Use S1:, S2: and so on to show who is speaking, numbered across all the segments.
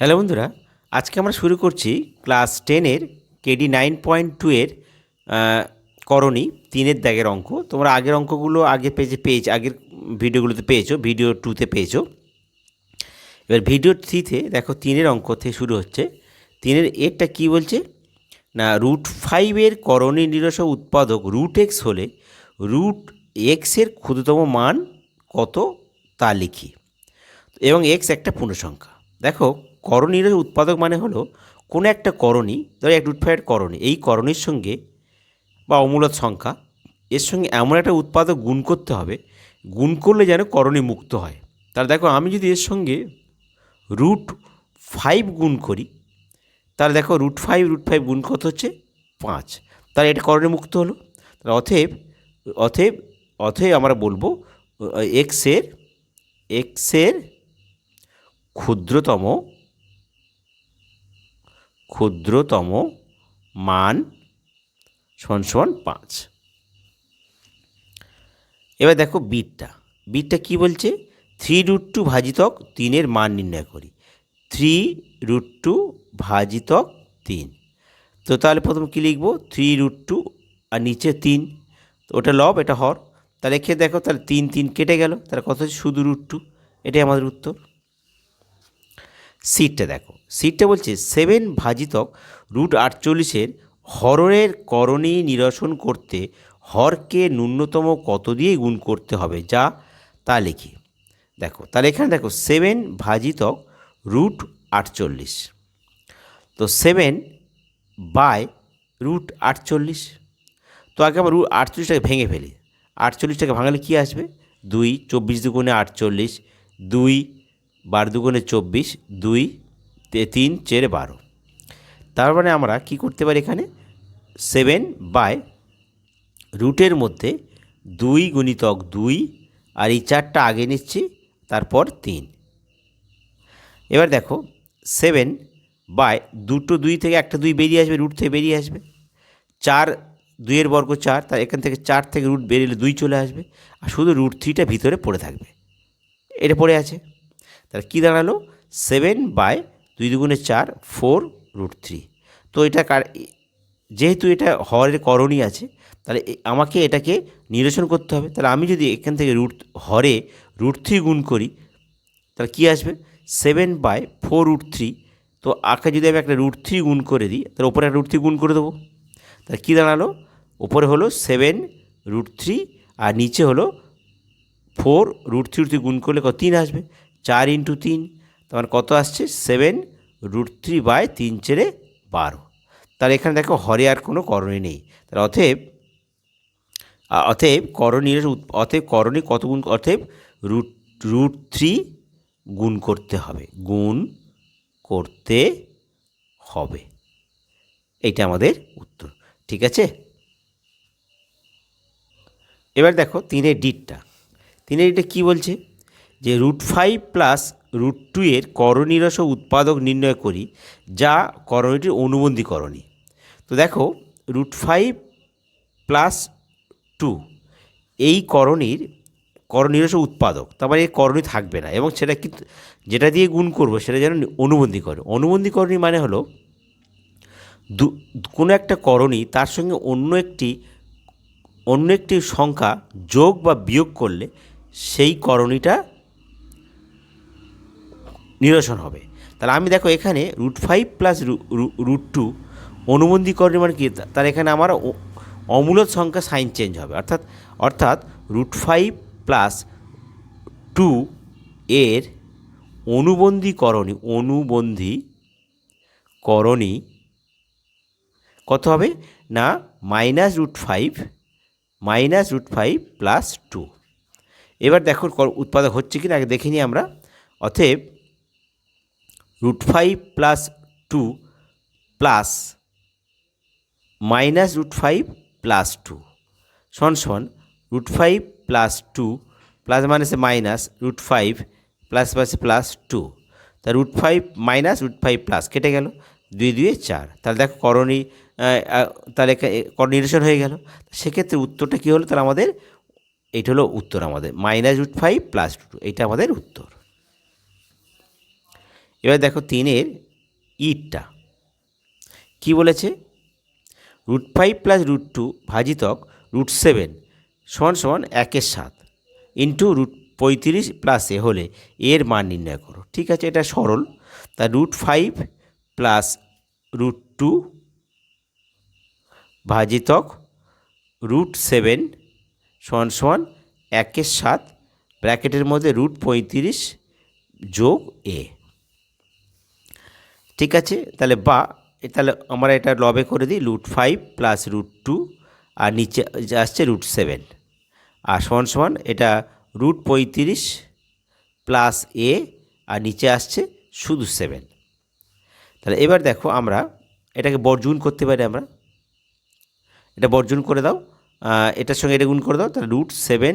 S1: Hello বন্ধুরা, আজকে আমরা শুরু করছি ক্লাস টেনের কেডি নাইন পয়েন্ট টু এর করণী, তিনের দাগের অঙ্ক। তোমরা আগের অঙ্কগুলো আগে পেজে পেয়েছ, আগের ভিডিওগুলোতে পেয়েছ, ভিডিও টুতে পেয়েছ। এবার ভিডিও থ্রিতে দেখো তিনের অঙ্ক থেকে শুরু হচ্ছে। তিনের এরটা কি বলছে? না, রুট ফাইভের করণী নিরস উৎপাদক রুট এক্স হলে রুট এক্সের ক্ষুদ্রতম মান কত তা লিখি। এবং এক্স একটা পূর্ণসংখ্যা। দেখো করণীর উৎপাদক মানে হলো কোনো একটা করণী, ধরো এক রুট ফাইভের করণী, এই করণীর সঙ্গে বা অমূলত সংখ্যা, এর সঙ্গে এমন একটা উৎপাদক গুণ করতে হবে, গুণ করলে যেন করণী মুক্ত হয়। তাহলে দেখো আমি যদি এর সঙ্গে রুট ফাইভ গুণ করি, তাহলে দেখো রুট ফাইভ রুট ফাইভ গুণ কত হচ্ছে? পাঁচ। তাহলে এটা করণে মুক্ত হলো। তাহলে অথেব অথেব অথেব আমরা বলব এক্সের এক্সের ক্ষুদ্রতম ক্ষুদ্রতম মান সমান সমান পাঁচ। এবার দেখো বিটটা। বিটটা কি বলছে? থ্রি রুট টু ভাজিতক তিনের মান নির্ণয় করি। থ্রি রুট টু ভাজিতক তিন। তো তাহলে প্রথম কী লিখব? থ্রি রুট টু আর নিচে তিন। ওটা লব, এটা হর। তাহলে খেয়ে দেখো, তাহলে তিন তিন কেটে গেল। তাহলে কত হচ্ছে? শুধু রুট টু এটাই আমাদের উত্তর। সিটটা দেখো। সিটটা বলছে সেভেন ভাজিতক রুট আটচল্লিশের হরনের করণী নিরসন করতে হরকে ন্যূনতম কত দিয়ে গুণ করতে হবে? যা তা লিখি। দেখো, তাহলে এখানে দেখো সেভেন ভাজিতক রুট আটচল্লিশ। তো সেভেন বাই রুট আটচল্লিশ। তো আগে আমরা রুট আটচল্লিশটাকে ভেঙে ফেলি। আটচল্লিশটাকে ভাঙালে কী আসবে? দুই, চব্বিশ দুগুণে আটচল্লিশ, দুই বারো দুগুণে চব্বিশ, দুই তিন, চেরে, বারো। তার মানে আমরা কি করতে পারি এখানে? সেভেন বাই রুটের মধ্যে দুই গুণিতক দুই, আর এই চারটা আগে নিচ্ছি, তারপর তিন। এবার দেখো, সেভেন বাই দুটো দুই থেকে একটা দুই বেরিয়ে আসবে, রুট থেকে বেরিয়ে আসবে। চার দুইয়ের বর্গ চার, তার এখান থেকে চার থেকে রুট বেরিয়ে দুই চলে আসবে, আর শুধু রুট থ্রিটা ভিতরে পড়ে থাকবে। এটা পড়ে আছে। তাহলে কী দাঁড়াল? সেভেন বাই দুই দুগুণে চার ফোর রুট থ্রি তো এটা কার, যেহেতু এটা হরের করণী আছে, তাহলে আমাকে এটাকে নিরসন করতে হবে। তাহলে আমি যদি এখান থেকে রুট হরে রুট থ্রি গুণ করি, তাহলে কী আসবে? Seven by four root three তো আঁকে যদি আমি একটা রুট থ্রি গুণ করে দিই, তাহলে ওপরে একটা রুট থ্রি গুণ করে দেবো। তাহলে কী দাঁড়াল? ওপরে হলো সেভেন রুট থ্রি আর নিচে হলো four root three root three গুণ করলে কত, তিন আসবে। চার ইন্টু তিন তোমার কত আসছে? সেভেন রুট থ্রি বাই তিন চেরে বারো। তাহলে এখানে দেখো হরে আর কোনো করণী নেই। তাহলে অতএব অতএব করণীর অতএব করণী কত গুণ, অতএব রুট রুট থ্রি গুণ করতে হবে। গুণ করতে হবে। এইটা আমাদের উত্তর। ঠিক আছে? এবার দেখো তিনের ডিটটা। তিনের ডিটটা কী বলছে? যে root five plus root two এর করণীরস উৎপাদক নির্ণয় করি, যা করণীটির অনুবন্ধী করণী তো দেখো, রুট ফাইভ প্লাস টু, এই করণীর করণীরস উৎপাদক। তারপরে এই করণী থাকবে না, এবং সেটা কিন্তু যেটা দিয়ে গুণ করব, সেটা যেন অনুবন্ধী করে অনুবন্ধী করণী মানে হলো, দু কোনো একটা করণী তার সঙ্গে অন্য একটি অন্য একটি সংখ্যা যোগ বা বিয়োগ করলে সেই করণীটা নিরসন হবে। তাহলে আমি দেখো এখানে root five plus root two অনুবন্ধী করণী মানে কি? তার এখানে আমার অমূলত সংখ্যা সাইন চেঞ্জ হবে। অর্থাৎ অর্থাৎ রুট ফাইভ প্লাস টু এর অনুবন্ধী করণী অনুবন্ধী করণী কত হবে? না minus root five minus root five plus two এবার দেখো উৎপাদক হচ্ছে কি না আগে দেখে নিই আমরা। অতএব root five plus two plus minus root five plus two সমান সমান root five plus two plus মাইনাসে মাইনাস রুট ফাইভ প্লাস প্লাসে প্লাস টু তা root five minus root five plus কেটে গেল, দুই দুয়ে চার। তাহলে দেখো করণী তাহলে একা- এ- করণ নিরসন হয়ে গেল। সেক্ষেত্রে উত্তরটা কী হলো? তাহলে আমাদের, এইটা হলো উত্তর আমাদের। Minus root five plus two এইটা আমাদের উত্তর। এবার দেখো তিনের ইটটা। কি বলেছে? Root five plus root two ভাজিতক রুট সেভেন সমান সমান একের সাত ইন্টু রুট পঁয়ত্রিশ প্লাস এ হলে এর মান নির্ণয় করো। ঠিক আছে, এটা সরল। তা root five plus root two ভাজিতক রুট সেভেন সমান সমান একের সাত, ব্র্যাকেটের মধ্যে রুট পঁয়ত্রিশ যোগ এ। ঠিক আছে? তাহলে বা তাহলে আমরা এটা লবে করে দিই root five plus root two আর নিচে আসছে রুট সেভেন আর সমান সমান এটা রুট পঁয়ত্রিশ প্লাস এ আর নিচে আসছে শুধু সেভেন তাহলে এবার দেখো আমরা এটাকে বর্জন করতে পারি আমরা। এটা বর্জন করে দাও এটার সঙ্গে এটা গুণ করে দাও, তাহলে রুট সেভেন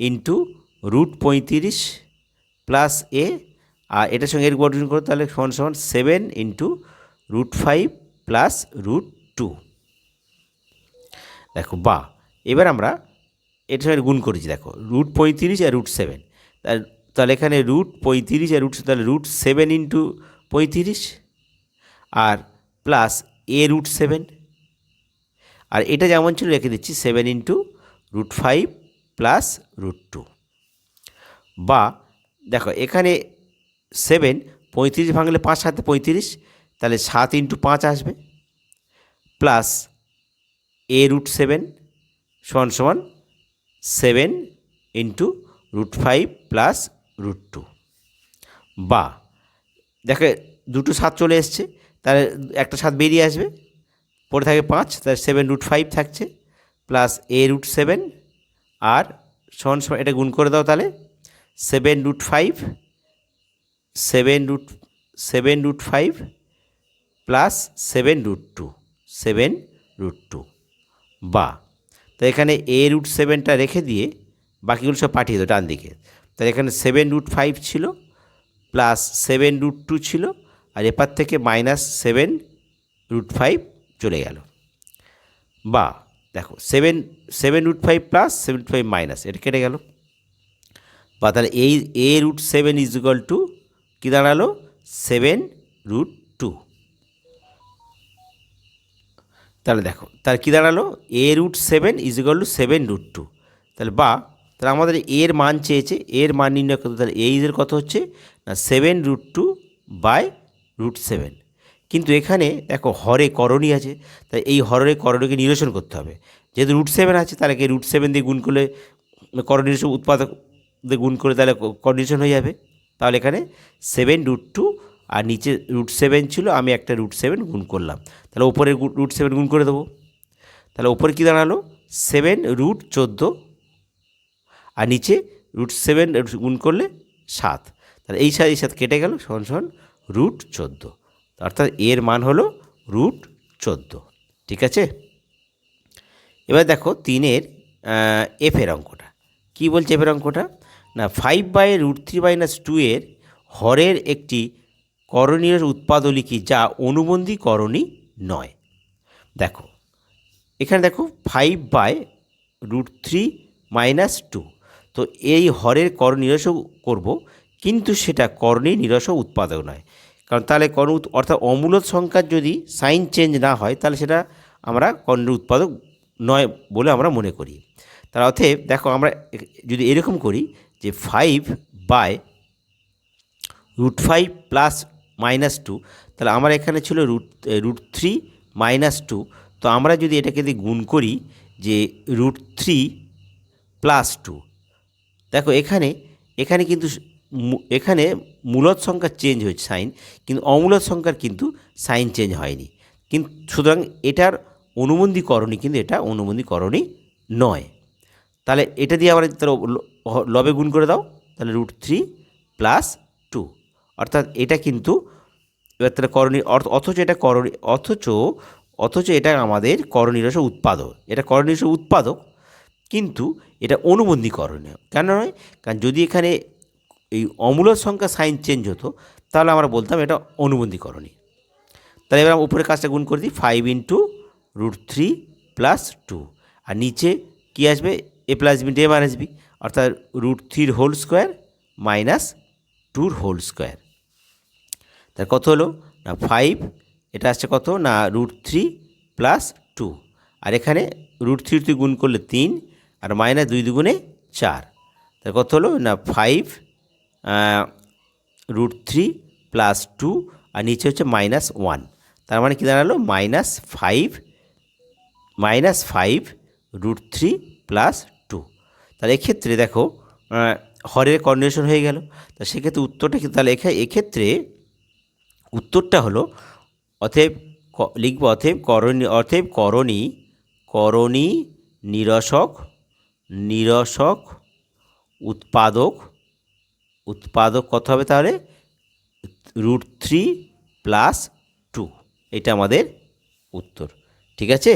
S1: ইন্টু রুট পঁয়ত্রিশ প্লাস এ আর এটার সঙ্গে এর বর্জন করো, তাহলে সমান সমান seven into root five plus root two দেখো, বা, এবার আমরা এটার সঙ্গে গুণ করেছি, দেখো রুট পঁয়ত্রিশ আর রুট সেভেন তাহলে এখানে রুট পঁয়ত্রিশ আর রুট তাহলে রুট সেভেন ইন্টু পঁয়ত্রিশ আর প্লাস এ রুট সেভেন আর এটা যেমন ছিল, রেখে দিচ্ছি seven into root five plus root two বা, দেখো, এখানে সেভেন পঁয়ত্রিশ ভাঙলে পাঁচ সাথে পঁয়ত্রিশ, তাহলে সাত ইন্টু পাঁচ আসবে। প্লাস এ রুট সেভেন সমান সমান seven into root five plus root two বা, দেখে, দুটো সাত চলে এসছে, তাহলে একটা সাত বেরিয়ে আসবে পড়ে থাকে পাঁচ, তাহলে সেভেন রুট ফাইভ থাকছে প্লাস এ রুট সেভেন আর সমান সমান এটা গুণ করে দাও তাহলে seven root five seven root seven root five plus seven root two, seven root two. বা, তো এখানে এ রুট সেভেনটা রেখে দিয়ে বাকিগুলো সব পাঠিয়ে দাও ডান দিকে। তাহলে এখানে সেভেন রুট ফাইভ ছিল প্লাস সেভেন রুট টু ছিল আর এপার থেকে মাইনাস সেভেন রুট ফাইভ চলে গেল। বা, দেখো, seven seven root five plus seven five minus, এটা কেটে গেল। বা তাহলে এই, a root seven is equal to কী দাঁড়াল? সেভেন রুট টু তাহলে দেখো, তাহলে কী দাঁড়াল? A root seven is equal to seven root two তাহলে বা, তাহলে আমাদের এর মান চেয়েছে, এর মান নির্ণয় করতে তাহলে এই এর কত হচ্ছে? না seven root two by root seven কিন্তু এখানে দেখো, হরে করণী আছে, তাই এই হরের করণীকে নিরসন করতে হবে। যেহেতু রুট সেভেন আছে, তাহলে রুট সেভেন দিয়ে গুণ করলে করণীয় উৎপাদক দিয়ে গুণ করে তাহলে কন্ডিশন হয়ে যাবে। তাহলে এখানে সেভেন রুট টু আর নিচে রুট সেভেন ছিল, আমি একটা রুট সেভেন গুণ করলাম। তাহলে ওপরে রুট সেভেন গুণ করে দেবো। তাহলে ওপরে কী দাঁড়াল? সেভেন রুট চোদ্দ আর নিচে রুট সেভেন গুণ করলে সাত। তাহলে এই সাথে এই সাথে কেটে গেল, সমান সমান রুট চোদ্দ। অর্থাৎ এর মান হলো রুট চোদ্দ। ঠিক আছে? এবার দেখো তিনের এফের অঙ্কটা। কি বলছে এফের অঙ্কটা? না five by root three minus two এর হরের একটি করণীয় উৎপাদক লিখি যা অনুবন্ধী করণী নয়। দেখো, এখানে দেখো five by root three minus two তো এই হরের কর নিরস করব, কিন্তু সেটা করণী নিরস উৎপাদক নয়। কারণ তাহলে কর্ণ অর্থাৎ অমূলত সংখ্যার যদি সাইন চেঞ্জ না হয়, তাহলে সেটা আমরা কর্ণের উৎপাদক নয় বলে আমরা মনে করি। তার অর্থে দেখো আমরা যদি এরকম করি যে five by root five plus minus two তাহলে আমার এখানে ছিল root root three minus two তো আমরা যদি এটাকে দিয়ে গুণ করি যে রুট থ্রি প্লাস টু দেখো এখানে এখানে কিন্তু এখানে মূলত সংখ্যার চেঞ্জ হয়েছে সাইন কিন্তু অমূলত সংখ্যার কিন্তু সাইন চেঞ্জ হয়নি। কিন্তু সুতরাং এটার অনুবন্ধীকরণই কিন্তু এটা অনুবন্ধীকরণই নয়। তাহলে এটা দিয়ে আমরা লবে গুণ করে দাও, তাহলে রুট থ্রি প্লাস টু অর্থাৎ এটা কিন্তু এবার তাহলে করণী, অর্থ- অথচ এটা করণী, অথচ অথচ এটা আমাদের করণীরস উৎপাদক। এটা করণীরস উৎপাদক, কিন্তু এটা অনুবন্ধী করণীয় কেন নয়? কারণ যদি এখানে এই অমূলক সংখ্যা সাইন চেঞ্জ হতো, তাহলে আমরা বলতাম এটা অনুবন্ধী করণী তাহলে এবার উপরের কাজটা গুণ করে দিই five into root three plus two আর নিচে কী আসবে? এ প্লাস বি ডে মাইনাস বি অর্থাৎ রুট থ্রির হোল স্কোয়ার মাইনাস টুর হোল স্কোয়ার তার কত হলো? না ফাইভ এটা আসছে কত? না রুট থ্রি প্লাস টু আর এখানে রুট থ্রি তুই গুণ করলে তিন, আর মাইনাস দুই দুগুণে চার। তার কত হলো? না five root three plus two আর নিচে হচ্ছে মাইনাস ওয়ান তার মানে কী দাঁড়াল? Minus five minus five root three plus তাহলে এক্ষেত্রে দেখো হরের কন্ডিশন হয়ে গেল। তা সেক্ষেত্রে উত্তরটা কিন্তু তাহলে এক্ষেত্রে উত্তরটা হলো অতএব লিখব অতএব করণী অতএব করণী করণী নিরসক নিরসক উৎপাদক উৎপাদক কত হবে তাহলে? Root three plus two. এটা আমাদের উত্তর। ঠিক আছে?